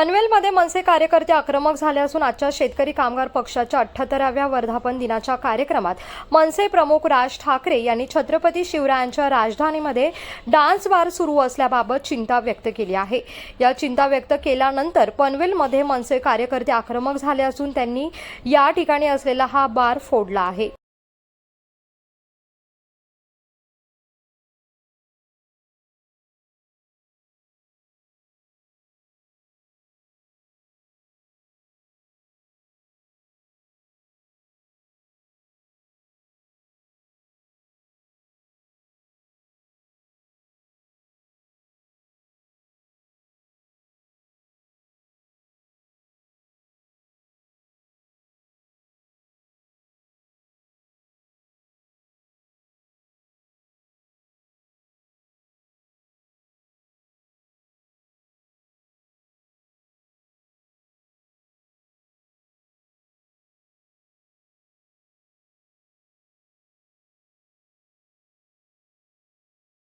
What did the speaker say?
पनवेलमध्ये मनसे कार्यकर्ते आक्रमक झाले असून आजच्या शेतकरी कामगार पक्षाच्या अठ्ठ्याहत्तराव्या वर्धापन दिनाच्या कार्यक्रमात मनसे प्रमुख राज ठाकरे यांनी छत्रपती शिवरायांच्या राजधानीमध्ये डान्स बार सुरू असल्याबाबत चिंता व्यक्त केली आहे. या चिंता व्यक्त केल्यानंतर पनवेलमध्ये मनसे कार्यकर्ते आक्रमक झाले असून त्यांनी या ठिकाणी असलेला हा बार फोडला आहे.